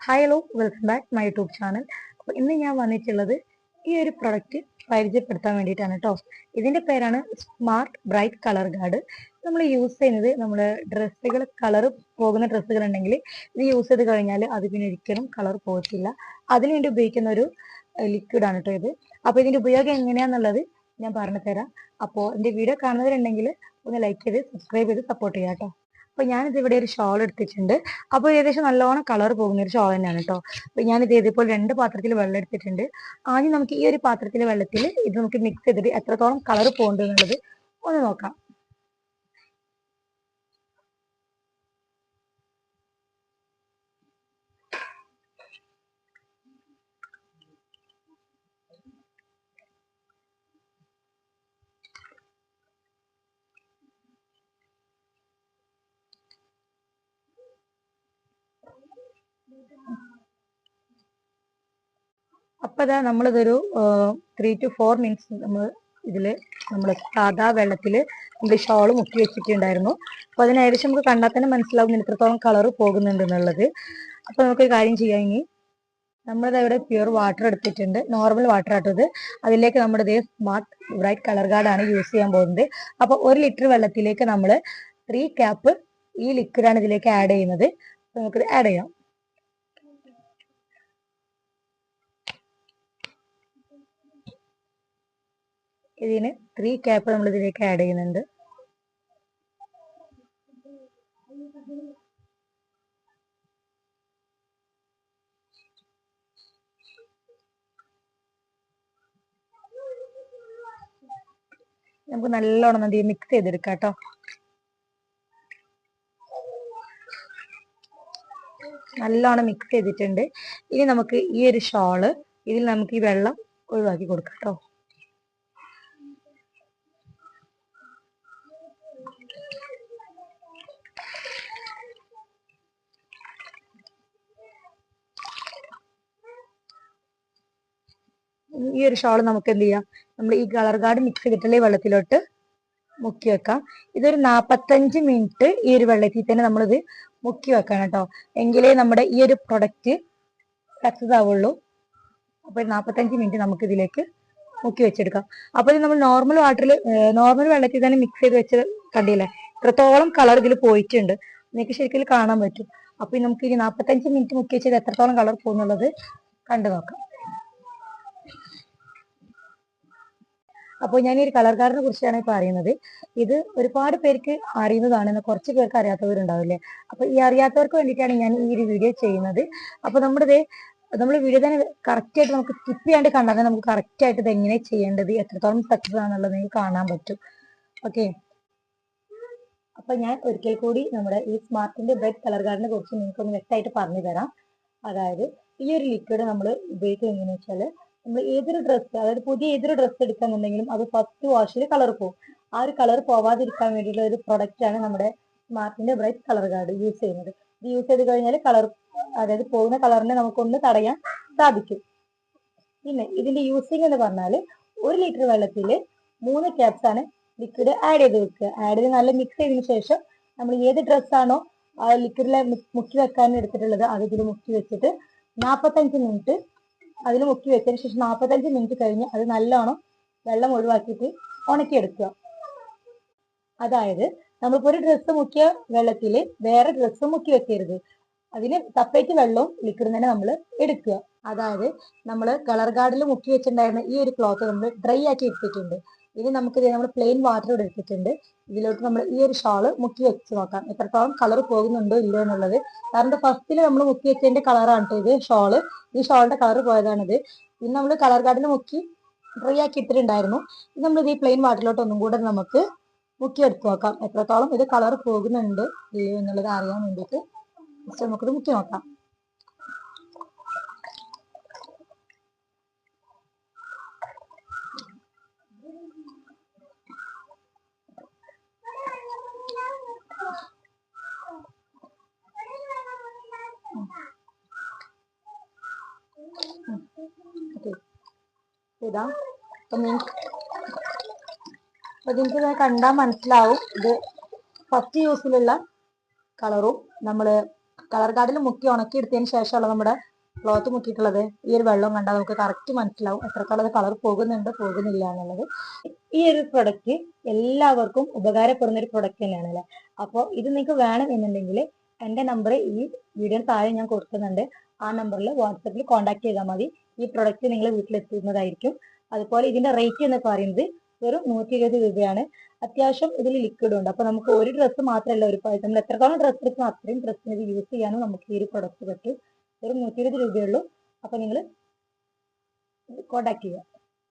Hi hello welcome back my YouTube channel അപ്പോൾ ഇന്ന് ഞാൻ വന്നിട്ടുള്ളത് ഈ ഒരു പ്രൊഡക്റ്റ് പരിചയപ്പെടുത്താൻ വേണ്ടിയിട്ടാണ് കേട്ടോ ഇതിന്റെ പേരാണ് സ്മാർട്ട് ബ്രൈറ്റ് കളർ ഗാർഡ് നമ്മൾ യൂസ് ചെയ്യുന്നത് നമ്മൾ ഡ്രസ്സുകൾ കളർ പോകുന്ന ഡ്രസ്സുകൾ ഉണ്ടെങ്കിൽ ഇത് യൂസ് ചെയ്ത് കഴിഞ്ഞാൽ അത് പിന്നെ ഒരിക്കലും കളർ പോകത്തില്ല. അതിനുവേണ്ടി ഉപയോഗിക്കുന്ന ഒരു ലിക്വിഡാണ് കേട്ടോ ഇത്. അപ്പോൾ ഇതിന്റെ ഉപയോഗം എങ്ങനെയാണെന്നുള്ളത് ഞാൻ പറഞ്ഞു തരാം അപ്പോൾ എന്റെ വീഡിയോ കാണുന്നവരുണ്ടെങ്കിൽ ഒന്ന് ലൈക്ക് ചെയ്ത് സബ്സ്ക്രൈബ് ചെയ്ത് സപ്പോർട്ട് ചെയ്യാം കേട്ടോ അപ്പൊ ഞാനിത് ഇവിടെ ഒരു ഷോൾ എടുത്തിട്ടുണ്ട്. അപ്പോൾ ഏകദേശം നല്ലോണം കളർ പോകുന്ന ഒരു ഷോൾ തന്നെയാണ് കേട്ടോ അപ്പൊ ഞാനിത് ഇതേപോലെ രണ്ട് പാത്രത്തിൽ വെള്ളം എടുത്തിട്ടുണ്ട്. ആദ്യം നമുക്ക് ഈ ഒരു പാത്രത്തിലെ വെള്ളത്തിൽ ഇത് നമുക്ക് മിക്സ് ചെയ്തിട്ട് എത്രത്തോളം കളർ പോകുന്നുണ്ട് എന്നുള്ളത് ഒന്ന് നോക്കാം. അപ്പൊ ഇതാ നമ്മളിതൊരു ത്രീ ടു ഫോർ മിനിറ്റ്സ് നമ്മൾ ഇതിൽ നമ്മൾ സാധാ വെള്ളത്തിൽ നമ്മൾ ഷോൾ മുക്കി വെച്ചിട്ടുണ്ടായിരുന്നു. അപ്പൊ അതിന് ഏകദേശം നമുക്ക് കണ്ടാൽ തന്നെ മനസ്സിലാവും എത്രത്തോളം കളർ പോകുന്നുണ്ട് എന്നുള്ളത്. അപ്പൊ നമുക്ക് കാര്യം ചെയ്യാം ഇനി. നമ്മളിത് ഇവിടെ പ്യുർ വാട്ടർ എടുത്തിട്ടുണ്ട്. നോർമൽ വാട്ടർ ആട്ടത് അതിലേക്ക് നമ്മുടെ ഇതേ സ്മാർട്ട് ബ്രൈറ്റ് കളർ ഗാർഡാണ് യൂസ് ചെയ്യാൻ പോകുന്നത്. അപ്പൊ ഒരു ലിറ്റർ വെള്ളത്തിലേക്ക് നമ്മൾ ത്രീ ക്യാപ്പ് ഈ ലിക്വിഡാണ് ഇതിലേക്ക് ആഡ് ചെയ്യുന്നത്. നമുക്കിത് ആഡ് ചെയ്യാം. ഇതിന് ത്രീ ക്യാപ്പ് നമ്മൾ ഇതിലേക്ക് ആഡ് ചെയ്യുന്നുണ്ട്. നമുക്ക് നല്ലോണം നന്ദി മിക്സ് ചെയ്തെടുക്കാം കേട്ടോ. നല്ലോണം മിക്സ് ചെയ്തിട്ടുണ്ട്. ഇനി നമുക്ക് ഈ ഒരു ഷോൾ ഇതിൽ നമുക്ക് ഈ വെള്ളം ഒഴിവാക്കി കൊടുക്കാം കേട്ടോ. ഈ ഒരു ഷോൾ നമുക്ക് എന്ത് ചെയ്യാം നമ്മൾ ഈ കളർ ഗാർഡ് മിക്സ് ചെയ്തിട്ടുള്ള ഈ വെള്ളത്തിലോട്ട് മുക്കി വെക്കാം. ഇതൊരു നാപ്പത്തഞ്ച് മിനിറ്റ് ഈ ഒരു വെള്ളത്തിൽ തന്നെ നമ്മളിത് മുക്കി വെക്കണം കേട്ടോ. എങ്കിലേ നമ്മുടെ ഈ ഒരു പ്രൊഡക്റ്റ് സക്സസ് ആവുള്ളൂ. അപ്പൊ നാപ്പത്തഞ്ച് മിനിറ്റ് നമുക്ക് ഇതിലേക്ക് മുക്കി വെച്ചെടുക്കാം. അപ്പൊ ഇത് നമ്മൾ നോർമൽ വാട്ടറിൽ നോർമൽ വെള്ളത്തിൽ തന്നെ മിക്സ് ചെയ്ത് വെച്ച് കണ്ടില്ലേ? ഇത്രത്തോളം കളർ ഇതിൽ പോയിട്ടുണ്ട്. നിങ്ങൾക്ക് ശരിക്കും കാണാൻ പറ്റും. അപ്പൊ നമുക്ക് ഇനി നാപ്പത്തഞ്ച് മിനിറ്റ് മുക്കി വെച്ചത് എത്രത്തോളം കളർ പോകുന്നുള്ളത് കണ്ടു നോക്കാം അപ്പോൾ ഞാൻ ഈ ഒരു കളർ കാർഡിനെ കുറിച്ചാണ് പറയുന്നത് ഇത് ഒരുപാട് പേർക്ക് അറിയുന്നതാണ് കുറച്ച് പേർക്ക് അറിയാത്തവരുണ്ടാവില്ലേ? അപ്പൊ ഈ അറിയാത്തവർക്ക് വേണ്ടിയിട്ടാണ് ഞാൻ ഈ ഒരു വീഡിയോ ചെയ്യുന്നത്. അപ്പൊ നമ്മുടെ നമ്മൾ വീഡിയോ തന്നെ കറക്റ്റ് ആയിട്ട് നമുക്ക് സ്കിപ്പ് ചെയ്യാണ്ട് കണ്ടാൽ നമുക്ക് കറക്റ്റ് ആയിട്ട് ഇത് എങ്ങനെ ചെയ്യേണ്ടത് എത്രത്തോളം സക്സസ് ആണെന്നുള്ളത് നിങ്ങൾക്ക് കാണാൻ പറ്റും. ഓക്കെ അപ്പൊ ഞാൻ ഒരിക്കൽ കൂടി നമ്മുടെ ഈ സ്മാർട്ടിന്റെ ബ്രെഡ് കളർ കാർഡിനെ കുറിച്ച് നിങ്ങൾക്ക് ഒന്ന് വ്യക്തമായിട്ട് പറഞ്ഞു തരാം അതായത് ഈ ഒരു ലിക്വിഡ് നമ്മൾ ഉപയോഗിക്കുന്നത് എങ്ങനെയാണെന്ന് വെച്ചാൽ നമ്മൾ ഏതൊരു ഡ്രസ്സ് അതായത് പുതിയ ഏതൊരു ഡ്രസ്സ് എടുക്കാന്നുണ്ടെങ്കിലും അത് ഫസ്റ്റ് വാഷിൽ കളർ പോകും ആ ഒരു കളർ പോവാതിരിക്കാൻ വേണ്ടിയിട്ടുള്ള ഒരു പ്രൊഡക്റ്റ് ആണ് നമ്മുടെ സ്മാർട്ടിന്റെ ബ്രൈറ്റ് കളർ കാർഡ് യൂസ് ചെയ്യുന്നത്. ഇത് യൂസ് ചെയ്ത് കഴിഞ്ഞാൽ കളർ അതായത് പോകുന്ന കളറിനെ നമുക്കൊന്ന് തടയാൻ സാധിക്കും. പിന്നെ ഇതിന്റെ യൂസിങ് എന്ന് പറഞ്ഞാൽ ഒരു ലിറ്റർ വെള്ളത്തിൽ മൂന്ന് ക്യാപ്സ് ആണ് ലിക്വിഡ് ആഡ് ചെയ്ത് വെക്കുക. ആഡ് ചെയ്ത് നല്ല മിക്സ് ചെയ്തതിനു ശേഷം നമ്മൾ ഏത് ഡ്രസ്സാണോ ആ ലിക്വിഡിലെ മുക്കി വെക്കാൻ എടുത്തിട്ടുള്ളത് അത് ഇതിൽ മുക്കി വെച്ചിട്ട് നാൽപ്പത്തഞ്ച് മിനിറ്റ് അതിൽ മുക്കി വെച്ചതിന് ശേഷം നാൽപ്പത്തഞ്ച് മിനിറ്റ് കഴിഞ്ഞ് അത് നല്ലോണം വെള്ളം ഒഴിവാക്കിയിട്ട് ഉണക്കിയെടുക്കുക അതായത് നമ്മളിപ്പോ ഒരു ഡ്രസ്സ് മുക്കിയ വെള്ളത്തിൽ വേറെ ഡ്രസ്സ് മുക്കി വെക്കരുത്. അതിന് സെപ്പറേറ്റ് വെള്ളവും ലിക്വിഡും തന്നെ നമ്മൾ എടുക്കുക. അതായത് നമ്മൾ കളർ ഗാർഡിൽ മുക്കി വെച്ചിട്ടുണ്ടായിരുന്ന ഈ ഒരു ക്ലോത്ത് നമ്മൾ ഡ്രൈ ആക്കി എടുത്തിട്ടുണ്ട്. ഇനി നമുക്ക് നമ്മൾ പ്ലെയിൻ വാട്ടർ ഇവിടെ എടുത്തിട്ടുണ്ട്. ഇതിലോട്ട് നമ്മൾ ഈ ഒരു ഷാൾ മുക്കി വെച്ച് നോക്കാം. എത്രത്തോളം കളർ പോകുന്നുണ്ടോ ഇല്ലയോ എന്നുള്ളത്. കാരണം ഫസ്റ്റിൽ നമ്മൾ മുക്കി വെച്ചതിന്റെ കളറാണ് ഇത് ഷോൾ ഈ ഷോളിന്റെ കളർ പോയതാണിത്. ഇന്ന് നമ്മൾ കളർ ഗാർഡിൽ മുക്കി ഡ്രൈ ആക്കി ഇട്ടിട്ടുണ്ടായിരുന്നു. ഇത് നമ്മൾ ഈ പ്ലെയിൻ വാട്ടറിലോട്ട് ഒന്നും കൂടെ നമുക്ക് മുക്കി എടുത്ത് നോക്കാം. എത്രത്തോളം ഇത് കളർ പോകുന്നുണ്ട് ഇല്ലയോ എന്നുള്ളത് അറിയാൻ വേണ്ടിയിട്ട് നമുക്കിത് മുക്കി നോക്കാം. ഇതാ അപ്പൊ അപ്പൊ നിങ്ങൾക്ക് കണ്ടാൽ മനസ്സിലാവും. ഇത് ഫസ്റ്റ് യൂസിലുള്ള കളറും നമ്മൾ കളർ കാർഡിൽ മുക്കി ഉണക്കി എടുത്തതിന് ശേഷമുള്ള നമ്മുടെ ക്ലോത്ത് മുക്കിയിട്ടുള്ളത്. ഈ ഒരു വെള്ളം കണ്ടാൽ നമുക്ക് കറക്റ്റ് മനസ്സിലാവും എത്രത്തോളം കളർ പോകുന്നുണ്ട് പോകുന്നില്ല എന്നുള്ളത്. ഈ ഒരു പ്രൊഡക്റ്റ് എല്ലാവർക്കും ഉപകാരപ്പെടുന്ന ഒരു പ്രൊഡക്റ്റ് തന്നെയാണ് അല്ലേ അപ്പോൾ ഇത് നിങ്ങൾക്ക് വേണം എന്നുണ്ടെങ്കിൽ എന്റെ നമ്പർ ഈ വീഡിയോ താഴെ ഞാൻ കൊടുക്കുന്നുണ്ട്. ആ നമ്പറിൽ വാട്സപ്പിൽ കോൺടാക്ട് ചെയ്താൽ മതി. ഈ പ്രൊഡക്റ്റ് നിങ്ങൾ വീട്ടിലെത്തുന്നതായിരിക്കും. അതുപോലെ ഇതിന്റെ റേറ്റ് എന്ന് പറയുന്നത് വെറും നൂറ്റി ഇരുപത് രൂപയാണ്. അത്യാവശ്യം ഇതിൽ ലിക്വിഡ് ഉണ്ട്. അപ്പൊ നമുക്ക് ഒരു ഡ്രസ്സ് മാത്രമല്ല ഒരു നമ്മൾ എത്രത്തോളം ഡ്രസ്സ് എടുക്കുന്ന അത്രയും ഡ്രസ്സിന് ഇത് യൂസ് ചെയ്യാനും നമുക്ക് ഈ ഒരു പ്രൊഡക്റ്റ് പറ്റും. വെറും നൂറ്റി ഇരുപത് രൂപയുള്ളൂ അപ്പൊ നിങ്ങൾ കോൺടാക്ട് ചെയ്യുക.